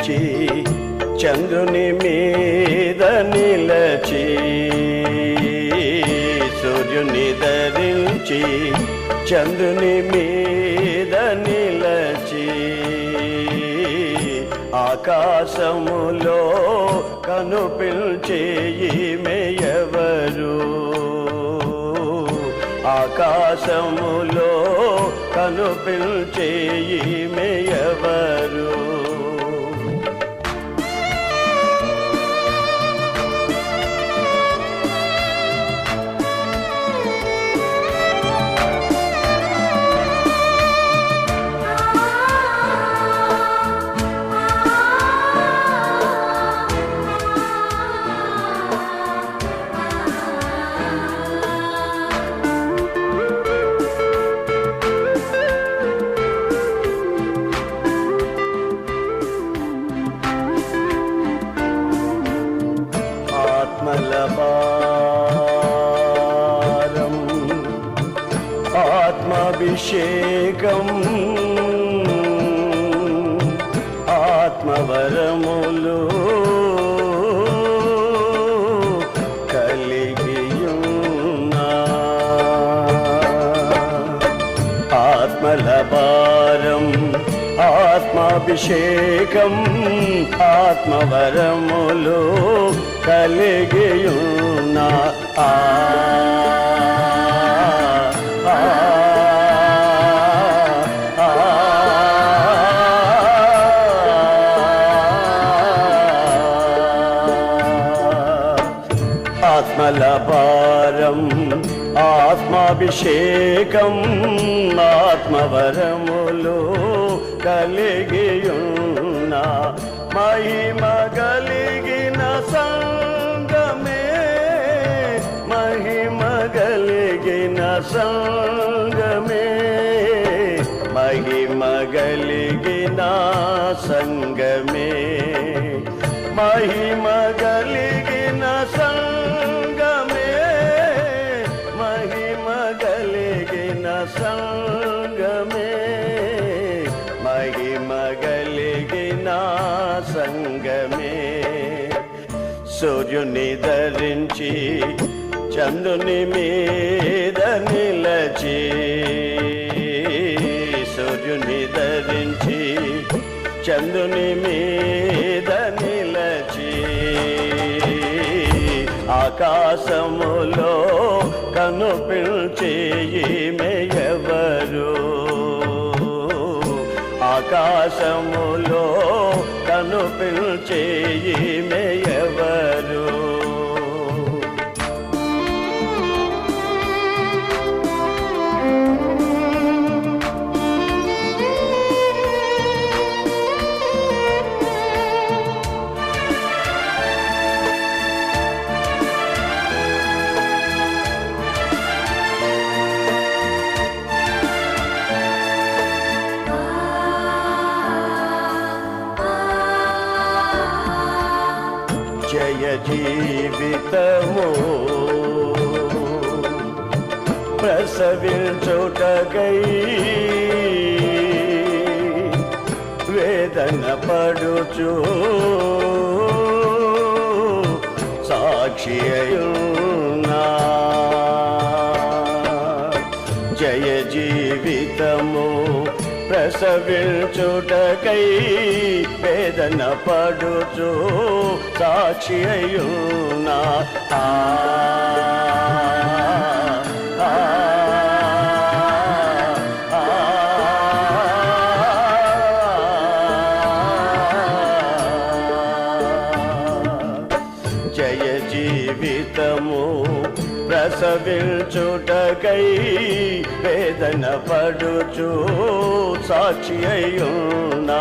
సూర్యుని చంద్రుని మీద నిలచి సూర్యుని ధరించి చంద్రుని మీద నిలచి. ఆకాశములో కనుపిల్చే ఈమెయవరు ఆకాశములో కనుపిల్చే ఈమెయవరు అభిషేకం. ఆత్మవరములు కలిగియున్నా ఆత్మల భారం ఆత్మాభిషేకం ఆత్మవరములు కలిగియున్నా ఆ, ఆత్మల భారం ఆత్మాభిషేకం ఆత్మవరములు కలిగియున్న మహిమ కలిగిన సంగమే. మహిమ కలిగిన సంగమే. మహిమ కలిగిన సంగమే. మహిమ కలిగిన సంగమే మహిమగలిగిన సంగమే. సూర్యుని ధరించి చంద్రుని మీద నిలచి సూర్యుని ధరించి చంద్రుని మీద నిలచి. ఆకాశములో నన్ను పిలిచి ఎవరు ఆకాశములో కనుపిల్చే ఈమెయవరు జీవితము ప్రసవించుటకై వేదన పడుచు సాక్షి జయ జీవితము ప్రసవించుటకై వేదన పడుచు సాక్షి అయ్యున్నా. ఆ, జయ జీవితము ప్రసవించుటకై వేదన పడుచు సాక్షి అయ్యున్నా.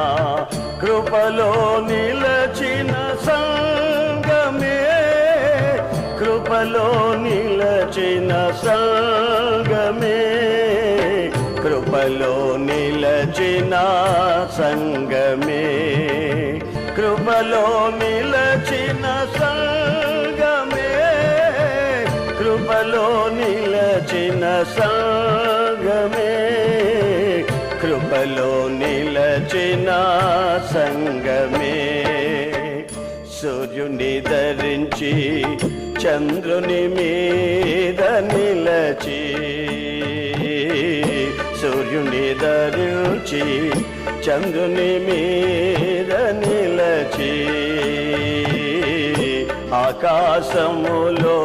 కృపలో నిలచిన సంగమే. కృపలో నిలచిన సంగమే. కృపలో నిలచిన సంగమే. కృపలో నిలచిన సంగమే. కృపలో నిలచిన సంగమే. కృపలో సంగమే సూర్యుని ధరించి చంద్రుని మీద నిలచి సూర్యుని ధరించి చంద్రుని మీద నిలచి ఆకాశములో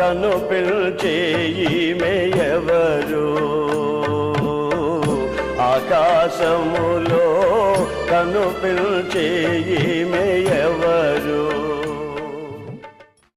కనుపడుచి మేయవరు ఆకాశము కను కనుపిల్చే ఈమె ఎవరు?